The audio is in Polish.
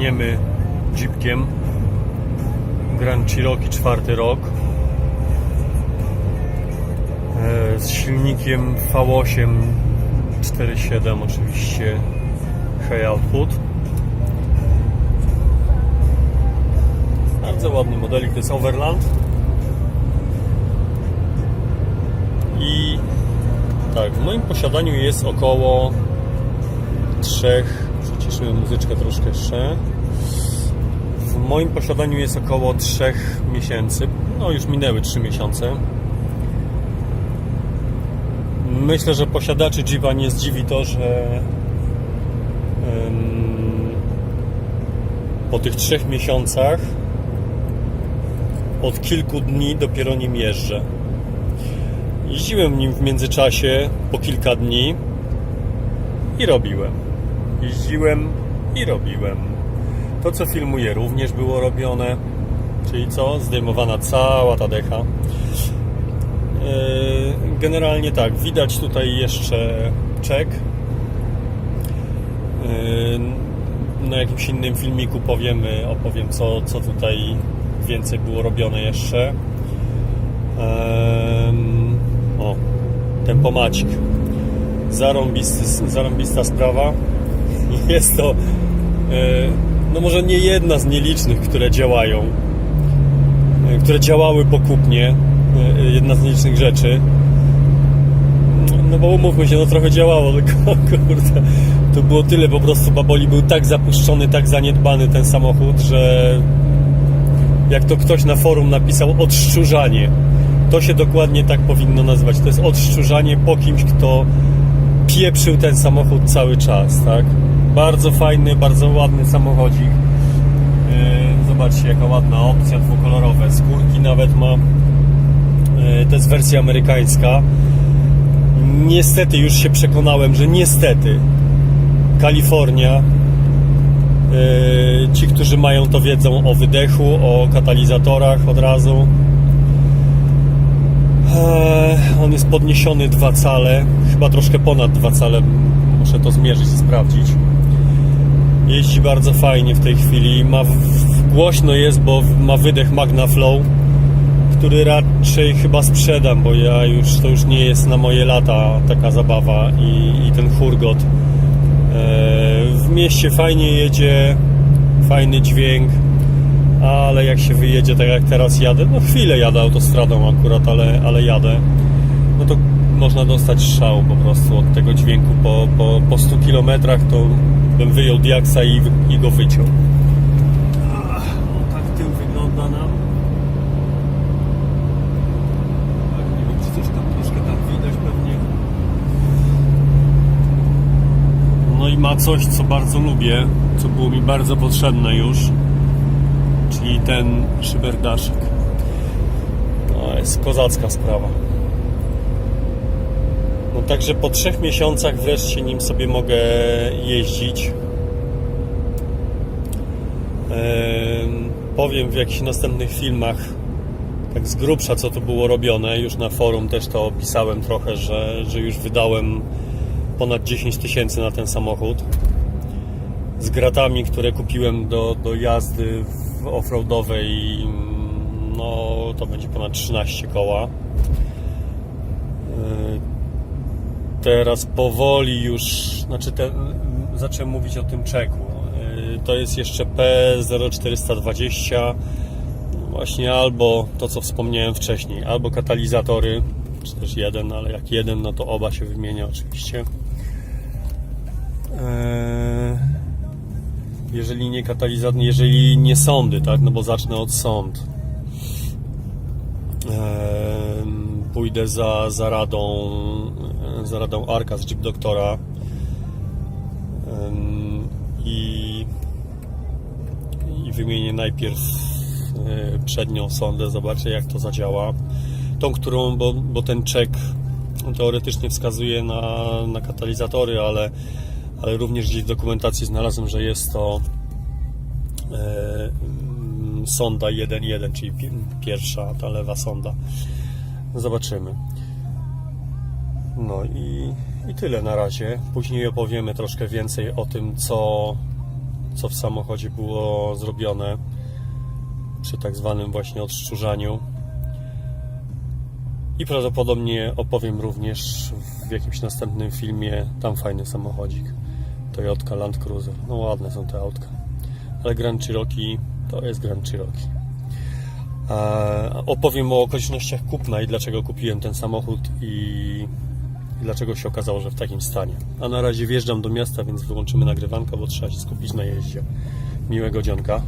jeździniemy jeepkiem Grand Cherokee czwarty rok. E, z silnikiem V8 4.7 oczywiście high output. Bardzo ładny modelik to jest Overland. I tak, w moim posiadaniu jest około trzech, przyciszymy muzyczkę troszkę jeszcze. W moim posiadaniu jest około trzech miesięcy, no już minęły trzy miesiące. Myślę, że posiadaczy Jeepa nie zdziwi to, że em, po tych trzech miesiącach od kilku dni dopiero nim jeżdżę. Jeździłem nim w międzyczasie po kilka dni i robiłem. Jeździłem i robiłem. To, co filmuję, również było robione. Czyli co? Zdejmowana cała ta decha. Yy, Generalnie tak, widać tutaj jeszcze czek. Yy, Na jakimś innym filmiku powiemy, opowiem co, co tutaj więcej było robione jeszcze. Em, O, tempomacik. Zarąbisty, zarąbista sprawa. Jest to, e, no może nie jedna z nielicznych, które działają, e, które działały pokupnie. e, Jedna z nielicznych rzeczy. No bo umówmy się, no trochę działało, tylko kurde, to było tyle po prostu. Baboli był tak zapuszczony, tak zaniedbany ten samochód, że jak to ktoś na forum napisał, odszczurzanie. To się dokładnie tak powinno nazywać. To jest odszczurzanie po kimś, kto pieprzył ten samochód cały czas, tak? Bardzo fajny, bardzo ładny samochodzik. Yy, Zobaczcie, jaka ładna opcja, dwukolorowe. Skórki nawet ma. Yy, To jest wersja amerykańska. Niestety już się przekonałem, że niestety Kalifornia Yy, Ci, którzy mają to wiedzą o wydechu, o katalizatorach od razu. On jest podniesiony dwa cale, chyba troszkę ponad dwa cale. Muszę to zmierzyć i sprawdzić. Jeździ bardzo fajnie w tej chwili. Ma głośno jest, bo ma wydech Magna Flow, który raczej chyba sprzedam, bo ja już to już nie jest na moje lata taka zabawa i, i ten hurgot. Eee, W mieście fajnie jedzie, fajny dźwięk, ale jak się wyjedzie, tak jak teraz jadę, no chwilę jadę autostradą akurat, ale, ale jadę, no to można dostać szał po prostu od tego dźwięku. Po, po, po 100 kilometrach to bym wyjął diaksa i, i go wyciął. Ach, o, tak tył wygląda nam. Tak, nie wiem, czy coś tam troszkę tam widać pewnie. No i ma coś, co bardzo lubię, co było mi bardzo potrzebne już, czyli ten szyberdaszek. To jest kozacka sprawa. No także po trzech miesiącach wreszcie nim sobie mogę jeździć. Em, powiem w jakichś następnych filmach tak z grubsza co to było robione. Już na forum też to opisałem trochę, że, że już wydałem ponad 10 tysięcy na ten samochód. Z gratami, które kupiłem do, do jazdy offroadowej, no to będzie ponad 13 koła. Teraz powoli już, znaczy te, zacząłem mówić o tym czeku. Yy, To jest jeszcze P0420, właśnie albo to co wspomniałem wcześniej, albo katalizatory, czy też jeden, ale jak jeden, no to oba się wymienia oczywiście. Eee, Jeżeli nie katalizator, jeżeli nie sądy, tak, no bo zacznę od sąd. Eee, Pójdę za, za radą, za radą Arka z Jeep Doktora i, i wymienię najpierw e, przednią sondę, zobaczę jak to zadziała. Tą, którą, bo, bo ten czek teoretycznie wskazuje na, na katalizatory, ale, ale również gdzieś w dokumentacji znalazłem, że jest to e, sonda 1.1, czyli pi- pierwsza, ta lewa sonda. Zobaczymy. No i, i tyle na razie. Później opowiemy troszkę więcej o tym, co, co w samochodzie było zrobione przy tak zwanym właśnie odszczurzaniu. I prawdopodobnie opowiem również w jakimś następnym filmie. Tam fajny samochodzik. Toyota Land Cruiser. No ładne są te autka. Ale Grand Cherokee to jest Grand Cherokee. A opowiem o okolicznościach kupna i dlaczego kupiłem ten samochód i, i dlaczego się okazało, że w takim stanie. A na razie wjeżdżam do miasta, więc wyłączymy nagrywanko, bo trzeba się skupić na jeździe. Miłego dzionka.